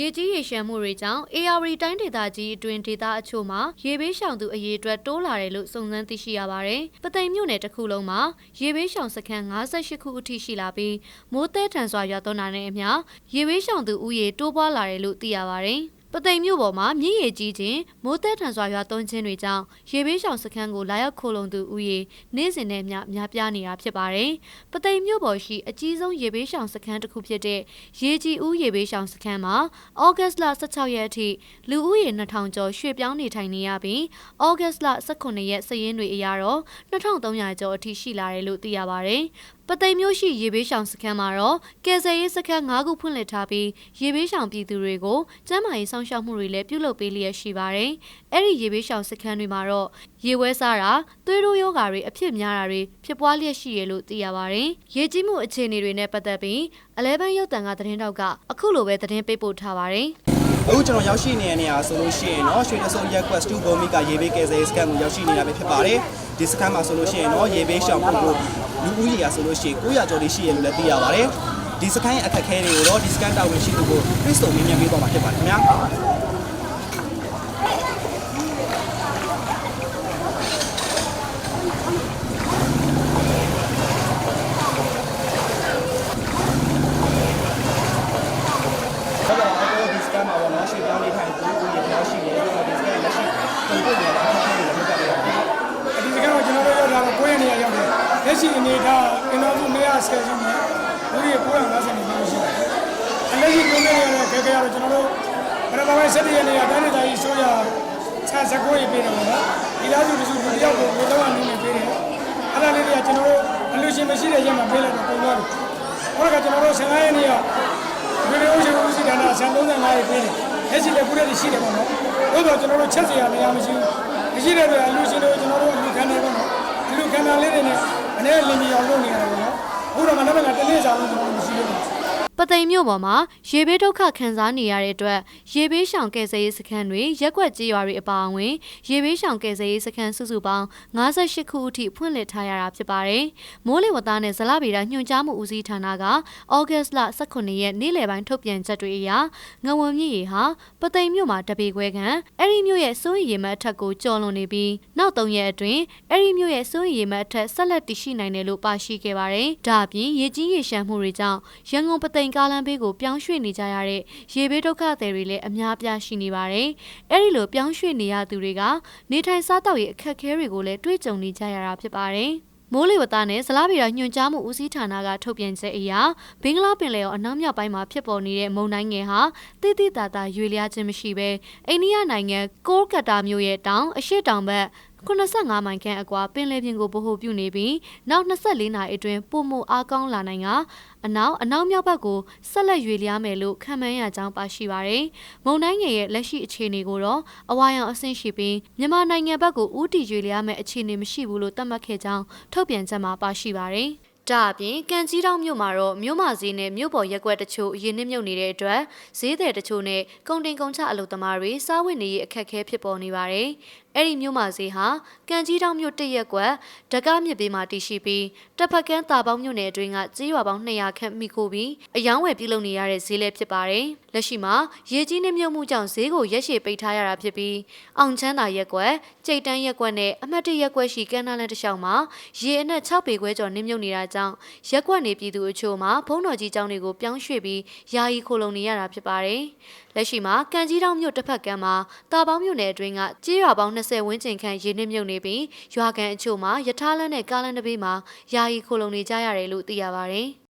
ရေကြီးရေရှမ်းမှုတွေကြောင့် AR တိုင်းဒေသကြီးအတွင်းဒေသအချို့မှာရေဘေးရှောင်သူအရေအတွက်တိုးလာတယ်လို့စုံစမ်းသိရှိရပါတယ်။ပသိမ်မြို့နယ်တစ်ခုလုံးမှာရေဘေးရှောင်စခန်း58ခုအထိရှိလာပြီးမိုးသည်ထန်စွာရွာသွန်းတာနဲ့အမျှရေဘေးရှောင်သူဦးရေတိုးပွားလာတယ်လို့သိရပါတယ်။ ပသိမ်မြို့ပေါ်မှာမြစ်ရေကြီးခြင်းမိုးသည်ထန်စွာရွာသွန်းခြင်းတွေကြောင့်ရေဘေးရှောင်စခန်းကိုလာရောက်ခိုလုံသူဦးရေနေ့စဉ်နဲ့မျှများပြားနေတာဖြစ်ပါတယ်။ပသိမ်မြို့ပေါ်ရှိအကြီးဆုံးရေဘေးရှောင်စခန်းတစ်ခုဖြစ်တဲ့ရေကြီးဦးရေဘေးရှောင်စခန်းမှာဩဂတ်စ်လ16ရက်အထိလူဦးရေ2000ကျော်ရွှေ့ပြောင်းနေထိုင်နေရပြီးဩဂတ်စ်လ18ရက်စည်ရင်းတွေအရတော့2300ကျော်အထိရှိလာတယ်လို့သိရပါတယ်။ ပသိမ်မြို့ရှိရေဘေးရှောင်စခန်းမှာတော့ကယ်ဆယ်ရေးစခန်း၅ခုဖွင့်လှစ်ထားပြီးရေဘေးရှောင်ပြည်သူတွေကိုကျန်းမာရေးစောင့်ရှောက်မှုတွေလည်းပြုလုပ်ပေးလျက်ရှိပါတယ်။အဲ့ဒီရေဘေးရှောင်စခန်းတွေမှာတော့ရေဝဲစားတာသွေးတိုးယောဂါတွေအဖြစ်များတာတွေဖြစ်ပွားလျက်ရှိရလို့သိရပါတယ်။ရေကြီးမှုအခြေအနေတွေနဲ့ပတ်သက်ပြီးအလဲဘန်ရုပ်တံကသတင်းတောက်ကအခုလိုပဲသတင်းပေးပို့ထားပါတယ်။ အခုကျွန်တော်ရောက်ရှိနေတဲ့နေရာဆိုလို့ရှိရင်เนาะရွှေတဆုံရက်ကွက်စတူဘိုမီကရေဘေးကယ်ဆယ်ရေးစခန်းကိုရောက်ရှိနေတာပဲဖြစ်ပါတယ် ဒီစခန်းမှာဆိုလို့ရှိရင်တော့ရေဘေးရှောင်ဖို့ကိုလူဦးရေကဆိုလို့ရှိရင်900ကျော်လေးရှိရလို့လည်းသိရပါတယ်ဒီစခန်းရဲ့အခက်အခဲတွေကိုတော့ဒီစခန်းတာဝန်ရှိသူကိုတွေ့ဆုံမေးမြန်းပေးသွားမှာဖြစ်ပါတယ်ခင်ဗျာ လက်ရှိအနေထားအင်တော်စု110ရှိမယ်လူကြီး950နေလို့ရှိတယ်အလက်ရှိကိုနေရတဲ့ခေခေရတော့ကျွန်တော်တို့ပရမဝဲဆက်ရနေရတိုင်းဒေသကြီးဆိုရဆက်စကိုရေးပေးတယ်ပေါ့နော်ဒီလားစုတစုဒီတယောက်ကိုဘယ်တော့မှနေနေပေးတယ်အဲ့ဒါလေးတွေကကျွန်တော်တို့အလူရှင်မရှိတဲ့ရက်မှာပေးလိုက်တော့ပုံသွားတယ်ဟောကကျွန်တော်တို့15ရက်နေ့ကဗီဒီယိုရှင်ဦးစီးတယ်လားဆန်35ရက်ပေးတယ်လက်ရှိလည်းခုတည်းရှိတယ်ပေါ့နော်တို့တော့ကျွန်တော်တို့ချက်စရာနေရာမရှိဘူးမရှိတဲ့အတွက်အလူရှင်တို့ကျွန်တော်တို့အလူခံနေပေါ့နော် အလူခံတာလေးတွေနဲ့အနေနဲ့လင်းပြီးအောင်လုပ်နေရတယ်ပေါ့နော်အခုတော့မနက်ကတနေ့စာလုံးကျွန်တော်မရှိလို့ ပသိမ်မြို့ပေါ်မှာရေဘေးဒုက္ခခံစားနေရတဲ့အတွက်ရေဘေးရှောင်ကယ်ဆယ်ရေးစခန်းတွေရက်ကွက်ကြေးရွာတွေအပါအဝင်ရေဘေးရှောင်ကယ်ဆယ်ရေးစခန်းစုစုပေါင်း58ခုအထိဖွင့်လှစ်ထားရတာဖြစ်ပါတယ်။မိုးလေဝသနဲ့ဇလဗေဒညွှန်ကြားမှုဦးစီးဌာနကဩဂတ်စ်လ18ရက်နေ့လယ်ပိုင်းထုတ်ပြန်ချက်တွေအရငဝံမြစ်ရေဟာပသိမ်မြို့မှာတပေခွဲခန့်အဲ့ဒီမြို့ရဲ့စိုးရိမ်ရေမှတ်အထက်ကိုကျော်လွန်နေပြီးနောက်3ရက်အတွင်းအဲ့ဒီမြို့ရဲ့စိုးရိမ်ရေမှတ်အထက်ဆက်လက်တည်ရှိနိုင်တယ်လို့ပါရှိခဲ့ပါတယ်။ဒါအပြင်ရေကြီးရေရှမ်းမှုတွေကြောင့်ရန်ကုန်ပသိမ်ကားလမ်းဘေးကိုပြောင်းရွှေ့နေကြရတဲ့ရေဘေးဒုက္ခသည်တွေလည်းအများအပြားရှိနေပါတယ်။အဲ့ဒီလိုပြောင်းရွှေ့နေရသူတွေကနေထိုင်စားတောက်ရေးအခက်အခဲတွေကိုလည်းတွေ့ကြုံနေကြရတာဖြစ်ပါတယ်။မိုးလေဝသနဲ့ဇလားဗီရာညွှန်ကြားမှုဦးစီးဌာနကထုတ်ပြန်ချက်အရဘင်္ဂလားပင်လယ်အော်အနောက်မြောက်ပိုင်းမှာဖြစ်ပေါ်နေတဲ့မုန်တိုင်းငယ်ဟာတိတိတသာရွေလျားခြင်းမရှိဘဲအိန္ဒိယနိုင်ငံကိုလ်ကတာမြို့ရဲ့တောင်အရှေ့တောင်ဘက် 85မိုင်ခန့်အကွာပင်လယ်ပြင်ကိုဗဟိုပြုနေပြီးနောက်24နာရီအတွင်းပုံမှုအားကောင်းလာနိုင်ကအနောက်အနောက်မြောက်ဘက်ကိုဆက်လက်ရွေလျားမယ်လို့ခံမှန်းရကြောင်းပါရှိပါတယ်။မုန်တိုင်းငယ်ရဲ့လက်ရှိအခြေအနေကိုတော့အဝါရောင်အဆင့်ရှိပြီးမြန်မာနိုင်ငံဘက်ကိုဥတီရွေလျားမယ်အခြေအနေမရှိဘူးလို့သတ်မှတ်ခဲ့ကြောင်းထုတ်ပြန်ချက်မှာပါရှိပါတယ်။ဒါအပြင်ကံကြီးတောင်မြို့မှာတော့မြို့မဈေးနဲ့မြို့ပေါ်ရက်ကွက်တချို့ရင်းနှင်းမြုပ်နေတဲ့အတွက်ဈေးသည်တချို့နဲ့ကုန်တင်ကုန်ချအလုပ်သမားတွေစားဝတ်နေရေးအခက်အခဲဖြစ်ပေါ်နေပါတယ်။ အဲ့ဒီမြို့မဈေးဟာကံကြီးတောင်မြို့တရက်ကွက်ဒကမြစ်ဘေးမှာတည်ရှိပြီးတပ်ဖက်ကန်းတာပေါင်းမြို့နယ်အတွင်းကကြေးရွာပေါင်း200ခန့်မိခိုးပြီးအယောင်းဝယ်ပြုလုပ်နေရတဲ့ဈေးလည်းဖြစ်ပါတယ်။လက်ရှိမှာရေကြီးနှမြုပ်မှုကြောင့်ဈေးကိုရက်ရှည်ပိတ်ထားရတာဖြစ်ပြီးအောင်ချမ်းသာရက်ကွက်ကြိတ်တန်းရက်ကွက်နဲ့အမှတ်တရက်ကွက်ရှိကမ်းနားလန်တစ်လျှောက်မှာရေအနက်6ပေခွဲကျော်နှမြုပ်နေတာကြောင့်ရက်ကွက်နေပြည်သူအချို့မှာဘုံတော်ကြီးကျောင်းတွေကိုပြောင်းရွှေ့ပြီးယာယီခိုလုံနေရတာဖြစ်ပါတယ်။လက်ရှိမှာကံကြီးတောင်မြို့တစ်ဖက်ကမ်းမှာတာပေါင်းမြို့နယ်အတွင်းကကြေးရွာပေါင်း20ဝန်းကျင်ခန့်ရေနစ်မြုပ်နေပြီးရွာကန်အချို့မှာယထာလန်းနဲ့ကားလန်းတစ်ပေးမှာယာယီခိုလုံနေကြရတယ်လို့သိရပါတယ်။